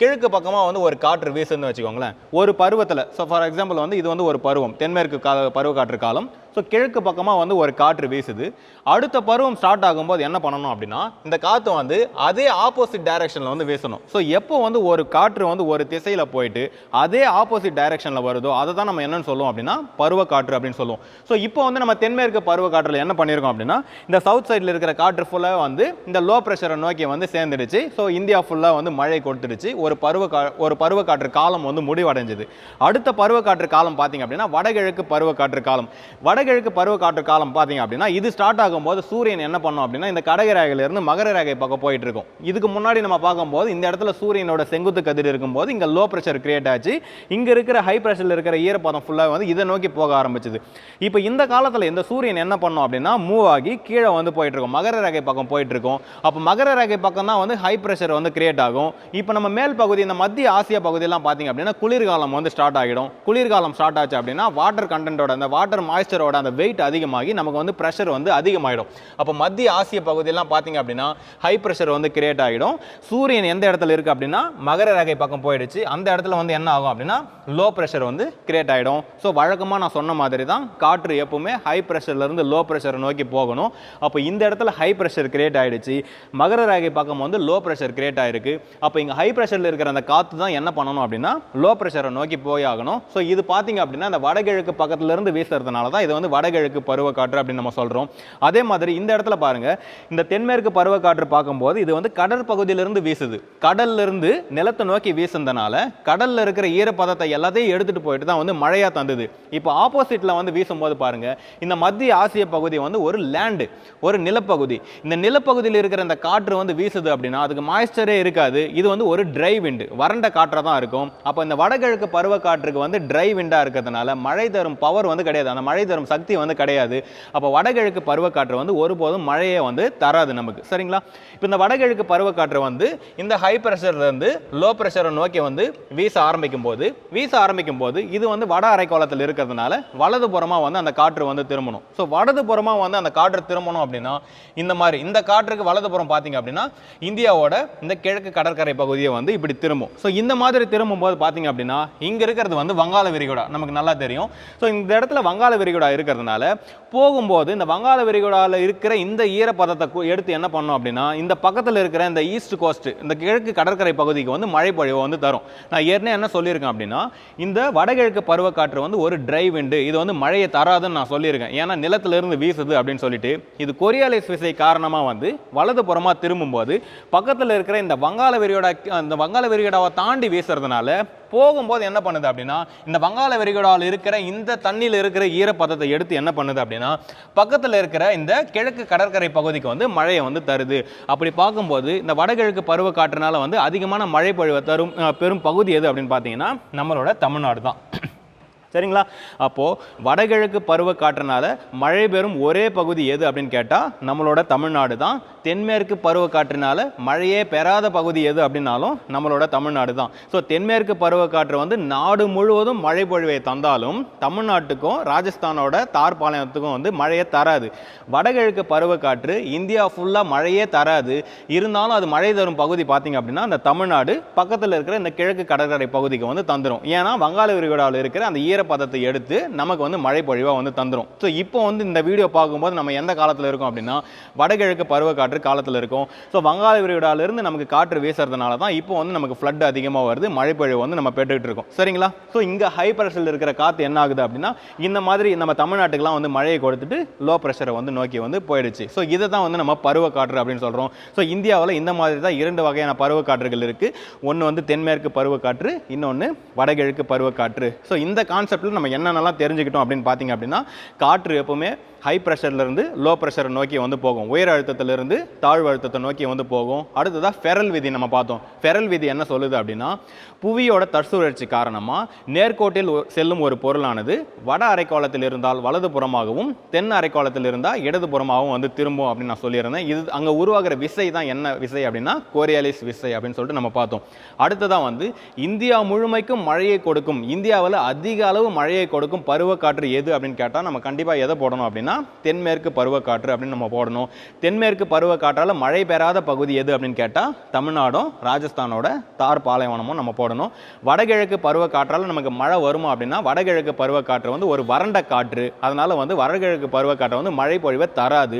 கிழக்கு பக்கமாக வந்து ஒரு காற்று வீசுன்னு வச்சுக்கோங்களேன். ஒரு பருவத்தில் ஸோ ஃபார் எக்ஸாம்பிள் வந்து இது வந்து ஒரு பருவம். தென்மேற்கு கா பருவக்காற்று காலம். ஸோ கிழக்கு பக்கமாக வந்து ஒரு காற்று வீசுது. அடுத்த பருவம் ஸ்டார்ட் ஆகும்போது என்ன பண்ணணும் அப்படின்னா இந்த காற்று வந்து அதே ஆப்போசிட் டைரக்ஷனில் வந்து வீசணும். ஸோ எப்போ வந்து ஒரு காற்று வந்து ஒரு திசையில் போயிட்டு அதே ஆப்போசிட் டைரக்ஷனில் வருதோ அதை தான் நம்ம என்னன்னு சொல்லுவோம் அப்படின்னா பருவ காற்று அப்படின்னு சொல்லுவோம். ஸோ இப்போ வந்து நம்ம தென்மேற்கு பருவ காற்றில் என்ன பண்ணியிருக்கோம் அப்படின்னா இந்த சவுத் சைடில் இருக்கிற காற்று ஃபுல்லாக வந்து இந்த லோ ப்ரெஷரை நோக்கி வந்து சேர்ந்துடுச்சு. ஸோ இந்தியா ஃபுல்லாக வந்து மழை கொடுத்துடுச்சு. ஒரு பருவ கா ஒரு பருவக்காற்று காலம் வந்து முடிவடைஞ்சது. அடுத்த பருவக்காற்று காலம் பார்த்தீங்க அப்படின்னா வடகிழக்கு பருவக்காற்று காலம். வட வடகிழக்கு பருவக்காற்று காலம் பார்த்தீங்க அப்படின்னா இது ஸ்டார்ட் ஆகும்போது சூரியன் என்ன பண்ணும் அப்படின்னா இந்த கடக ரேகையிலிருந்து மகர ரேகை பக்கம் போயிட்டு இருக்கும். இதுக்கு முன்னாடி நம்ம பார்க்கும்போது இந்த இடத்துல சூரியனோட செங்குத்து கதிர் இருக்கும்போது இங்கே லோ ப்ரெஷர் கிரியேட் ஆச்சு. இங்கே இருக்கிற ஹை ப்ரெஷரில் இருக்கிற ஈரப்பதம் ஃபுல்லாக வந்து இதை நோக்கி போக ஆரம்பிச்சது. இப்போ இந்த காலத்தில் இந்த சூரியன் என்ன பண்ணும் அப்படின்னா மூவ் ஆகி கீழே வந்து போயிட்டு இருக்கும். மகர ரேகை பக்கம் போயிட்டு இருக்கும். அப்போ மகர ரேகை பக்கம் தான் வந்து ஹை ப்ரெஷர் வந்து கிரியேட் ஆகும். இப்போ நம்ம மேல் பகுதி இந்த மத்திய ஆசிய பகுதியெல்லாம் பார்த்தீங்க அப்படின்னா குளிர்காலம் வந்து ஸ்டார்ட் ஆகிடும். குளிர்காலம் ஸ்டார்ட் ஆச்சு அப்படின்னா வாட்டர் கண்டென்ட்டோட அந்த வாட்டர் மாய்ஸ்டரோட மாய்ஸ்சரோட அந்த வெயிட் அதிகமாகி நமக்கு வந்து ப்ரெஷர் வந்து அதிகமாகிடும் அப்போ மத்திய ஆசிய பகுதியெல்லாம் பார்த்தீங்க அப்படின்னா ஹை ப்ரெஷர் வந்து கிரியேட் ஆகிடும். சூரியன் எந்த இடத்துல இருக்குது அப்படின்னா மகர ரேகை பக்கம் போயிடுச்சு. அந்த இடத்துல வந்து என்ன ஆகும் அப்படின்னா லோ ப்ரெஷர் வந்து கிரியேட் ஆகிடும் ஸோ வழக்கமாக நான் சொன்ன மாதிரி தான் காற்று எப்பவுமே ஹை ப்ரெஷர்லேருந்து லோ ப்ரெஷரை நோக்கி போகணும். அப்போ இந்த இடத்துல ஹை ப்ரெஷர் கிரியேட் ஆகிடுச்சு மகர ரேகை பக்கம் வந்து லோ ப்ரெஷர் கிரியேட் ஆகிருக்கு அப்போ இங்கே ஹை ப்ரெஷரில் இருக்கிற அந்த காற்று தான் என்ன பண்ணணும் அப்படின்னா லோ ப்ரெஷரை நோக்கி போய் ஆகணும். ஸோ இது பார்த்தீங்க அப்படின்னா அந்த வடகிழக்கு பக்கத்துலேருந்து வீசுறதுனால தான் இது வந்து வடகிழக்கு பருவக்காற்று அப்படின்னு நம்ம சொல்கிறோம் அதே மாதிரி இந்த இடத்துல பாருங்க இந்த தென்மேற்கு பருவக்காற்று பார்க்கும்போது இது வந்து கடற்பகுதியிலிருந்து வீசுது. கடல்லிருந்து நிலத்தை நோக்கி வீசுனதுனால கடலில் இருக்கிற ஈரப்பதத்தை எல்லாத்தையும் எடுத்துட்டு போயிட்டு தான் வந்து மழையாக தந்தது. இப்போ ஆப்போசிட்டில் வந்து வீசும்போது பாருங்க இந்த மத்திய ஆசிய பகுதி வந்து ஒரு லேண்டு ஒரு நிலப்பகுதி. இந்த நிலப்பகுதியில் இருக்கிற இந்த காற்று வந்து வீசுது அப்படின்னா அதுக்கு மாய்ஸ்டரே இருக்காது. இது வந்து ஒரு ட்ரை விண்டு வறண்ட காற்றாக தான் இருக்கும். அப்போ இந்த வடகிழக்கு பருவக்காற்றுக்கு வந்து ட்ரை விண்டாக இருக்கிறதுனால மழை தரும் பவர் வந்து கிடையாது. அந்த மழை தரும் சக்தி வந்து கிடையாது. அப்போ வடகிழக்கு பருவக்காற்று வந்து ஒருபோதும் மழையை வந்து தராது நமக்கு. சரிங்களா? இப்போ இந்த வடகிழக்கு பருவக்காற்று வந்து இந்த ஹை ப்ரெஷர்லேருந்து லோ ப்ரெஷரை நோக்கி வந்து வீச ஆரம்பிக்கும் போது வீச ஆரம்பிக்கும் போது இது வந்து வட அரைக்கோளத்தில் இருக்கிறதுனால வலதுபுறமாக வந்து அந்த காற்று வந்து திரும்பணும். ஸோ வலதுபுறமாக வந்து அந்த காற்று திரும்பணும் அப்படின்னா இந்த மாதிரி இந்த காற்றுக்கு வலதுபுறம் பார்த்தீங்க அப்படின்னா இந்தியாவோட இந்த கிழக்கு கடற்கரை பகுதியை வந்து இப்படி திரும்பும். ஸோ இந்த மாதிரி திரும்பும் போது பார்த்தீங்க அப்படின்னா இங்கே இருக்கிறது வந்து வங்காள விரிகுடா. நமக்கு நல்லா தெரியும். ஸோ இந்த இடத்துல வங்காள விரிகுடா இருக்கிறதுனால போகும்போது இந்த வங்காள விரிகுடாவில் இருக்கிற இந்த ஈரப்பதத்தை எடுத்து என்ன பண்ணோம் அப்படின்னா இந்த பக்கத்தில் இருக்கிற இந்த ஈஸ்ட் கோஸ்ட் இந்த கிழக்கு கடற்கரை பகுதிக்கு வந்து மழை பொழிவை வந்து தரும். நான் ஏற்கனவே என்ன சொல்லியிருக்கேன் அப்படின்னா இந்த வடகிழக்கு பருவக்காற்று வந்து ஒரு ட்ரை விண்டு இது வந்து மழையை தராதுன்னு நான் சொல்லியிருக்கேன். ஏன்னா நிலத்திலிருந்து வீசுது அப்படின்னு சொல்லிட்டு இது கொரியாலிஸ் விசை காரணமாக வந்து வலதுபுறமாக திரும்பும்போது பக்கத்தில் இருக்கிற இந்த வங்காள விரிகுடா அந்த வங்காள விரிகுடாவை தாண்டி வீசுறதுனால போகும்போது என்ன பண்ணுது அப்படின்னா இந்த வங்காள விரிகுடாவில் இருக்கிற இந்த தண்ணியில் இருக்கிற ஈரப்பதத்தை எடுத்து என்ன பண்ணுது அப்படின்னா பக்கத்தில் இருக்கிற இந்த கிழக்கு கடற்கரை பகுதிக்கு வந்து மழையை வந்து தருது. அப்படி பார்க்கும்போது இந்த வடகிழக்கு பருவ காற்றுனால வந்து அதிகமான மழை பொழிவை தரும் பெரும் பகுதி எது அப்படின்னு பார்த்தீங்கன்னா நம்மளோட தமிழ்நாடு தான். சரிங்களா? அப்போது வடகிழக்கு பருவக்காற்றுனால மழை பெறும் ஒரே பகுதி எது அப்படின்னு கேட்டால் நம்மளோட தமிழ்நாடு தான். தென்மேற்கு பருவக்காற்றினால மழையே பெறாத பகுதி எது அப்படின்னாலும் நம்மளோட தமிழ்நாடு தான். ஸோ தென்மேற்கு பருவக்காற்று வந்து நாடு முழுவதும் மழை பொழிவை தந்தாலும் தமிழ்நாட்டுக்கும் ராஜஸ்தானோட தார்பாளையத்துக்கும் வந்து மழையை தராது. வடகிழக்கு பருவக்காற்று இந்தியா ஃபுல்லாக மழையே தராது. இருந்தாலும் அது மழை தரும் பகுதி பார்த்தீங்க அப்படின்னா அந்த தமிழ்நாடு பக்கத்தில் இருக்கிற இந்த கிழக்கு கடற்கரை பகுதிக்கு வந்து தந்துடும் ஏன்னா வங்காள விரிகுடாவில் இருக்கிற அந்த ஈரப்பதத்தை எடுத்து நமக்கு வந்து மழை பொழிவாக வந்து தந்துடும் ஸோ இப்போ வந்து இந்த வீடியோ பார்க்கும்போது நம்ம எந்த காலத்தில் இருக்கோம் அப்படின்னா வடகிழக்கு பருவக்காற்று காலத்தில் இருக்கும். ஸோ வங்காள விரிகுடாவிலிருந்து நமக்கு காற்று வீசுறதுனால தான் இப்போ வந்து நமக்கு ஃப்ளட் அதிகமாக வருது மழைப்பொழிவு வந்து நம்ம பெற்றுக்கிட்டு இருக்கோம். சரிங்களா? ஸோ இங்கே ஹை ப்ரெஷரில் இருக்கிற காற்று என்ன ஆகுது அப்படின்னா இந்த மாதிரி நம்ம தமிழ்நாட்டுக்குலாம் வந்து மழையை கொடுத்துட்டு லோ ப்ரெஷரை வந்து நோக்கி வந்து போயிடுச்சு. ஸோ இதை தான் வந்து நம்ம பருவக்காற்று அப்படின்னு சொல்கிறோம் ஸோ இந்தியாவில் இந்த மாதிரி தான் இரண்டு வகையான பருவக்காற்றுகள் இருக்குது ஒன்று வந்து தென்மேற்கு பருவக்காற்று இன்னொன்று வடகிழக்கு பருவக்காற்று. ஸோ இந்த கான்செப்டில் நம்ம என்னென்னலாம் தெரிஞ்சுக்கிட்டோம் அப்படின்னு பார்த்தீங்க அப்படின்னா காற்று எப்பவுமே ஹை ப்ரெஷர்லேருந்து லோ ப்ரெஷரை நோக்கி வந்து போகும். உயர் அழுத்தத்திலிருந்து தாழ்வு அழுத்தத்தை நோக்கி வந்து போகும். அடுத்ததாக ஃபெரல் விதி நம்ம பார்த்தோம். ஃபெரல் விதி என்ன சொல்லுது அப்படின்னா புவியோட தற்சுழற்சி காரணமாக நேர்கோட்டில் செல்லும் ஒரு பொருளானது வட அரைக்கோளத்தில் இருந்தால் வலது புறமாகவும் தென் அரைக்கோளத்தில் இருந்தால் இடது புறமாகவும் வந்து திரும்பும் அப்படின்னு நான் சொல்லியிருந்தேன். இது அங்கே உருவாகிற விசை தான் என்ன விசை அப்படின்னா கோரியாலிஸ் விசை அப்படின்னு சொல்லிட்டு நம்ம பார்த்தோம். அடுத்ததான் வந்து இந்தியா முழுமைக்கும் மழையை கொடுக்கும் இந்தியாவில் அதிக அளவு மழையை கொடுக்கும் பருவக்காற்று எது அப்படின்னு கேட்டால் நம்ம கண்டிப்பாக எதை போடணும் அப்படின்னா தென்மேற்கு பருவக்காற்று அப்படின்னு நம்ம போடணும். தென்மேற்கு பருவக்காற்றால் மழை பெறாத பகுதி எது அப்படின்னு கேட்டால் தமிழ்நாடும் ராஜஸ்தானோட தார் பாலைவனமும் நம்ம போடணும். வடகிழக்கு பருவக்காற்றால் நமக்கு மழை வருமா அப்படின்னா வடகிழக்கு பருவக்காற்று வந்து ஒரு வறண்ட காற்று. அதனால் வந்து வடகிழக்கு பருவக்காற்று வந்து மழை பொழிவை தராது.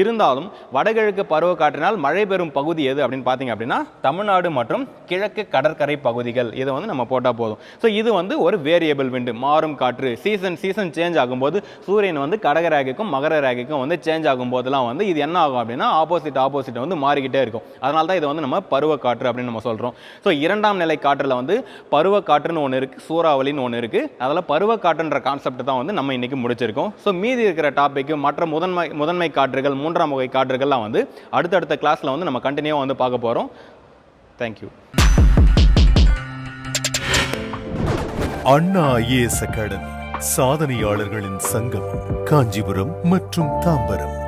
இருந்தாலும் வடகிழக்கு பருவக்காற்றினால் மழை பெறும் பகுதி எது அப்படின்னு பார்த்தீங்க அப்படின்னா தமிழ்நாடு மற்றும் கிழக்கு கடற்கரை பகுதிகள். இதை வந்து நம்ம போட்டால் போதும். ஸோ இது வந்து ஒரு வேரியபிள் விண்டு மாறும் காற்று. சீசன் சீசன் சேஞ்ச் ஆகும்போது சூரியன் வந்து கடகராக ரேகைக்கும் மகர ரேகைக்கும் வந்து சேஞ்ச் ஆகும் போதெல்லாம் வந்து இது என்ன ஆகும் அப்படின்னா ஆப்போசிட் ஆப்போசிட் வந்து மாறிக்கிட்டே இருக்கும். அதனால தான் இதை வந்து நம்ம பருவக்காற்று அப்படின்னு நம்ம சொல்கிறோம் ஸோ இரண்டாம் நிலை காற்றில் வந்து பருவக்காற்றுன்னு ஒன்று இருக்குது சூறாவளின்னு ஒன்று இருக்குது அதில் பருவக்காற்றுன்ற கான்செப்ட் தான் வந்து நம்ம இன்றைக்கி முடிச்சிருக்கோம். ஸோ மீதி இருக்கிற டாபிக் மற்ற முதன்மை முதன்மை காற்றுகள் மூன்றாம் வகை காற்றுகள்லாம் வந்து அடுத்தடுத்த கிளாஸில் வந்து நம்ம கண்டினியூவாக வந்து பார்க்க போகிறோம் thank you Anna IAS academy சாதனையாளர்களின் சங்கம் காஞ்சிபுரம் மற்றும் தாம்பரம்.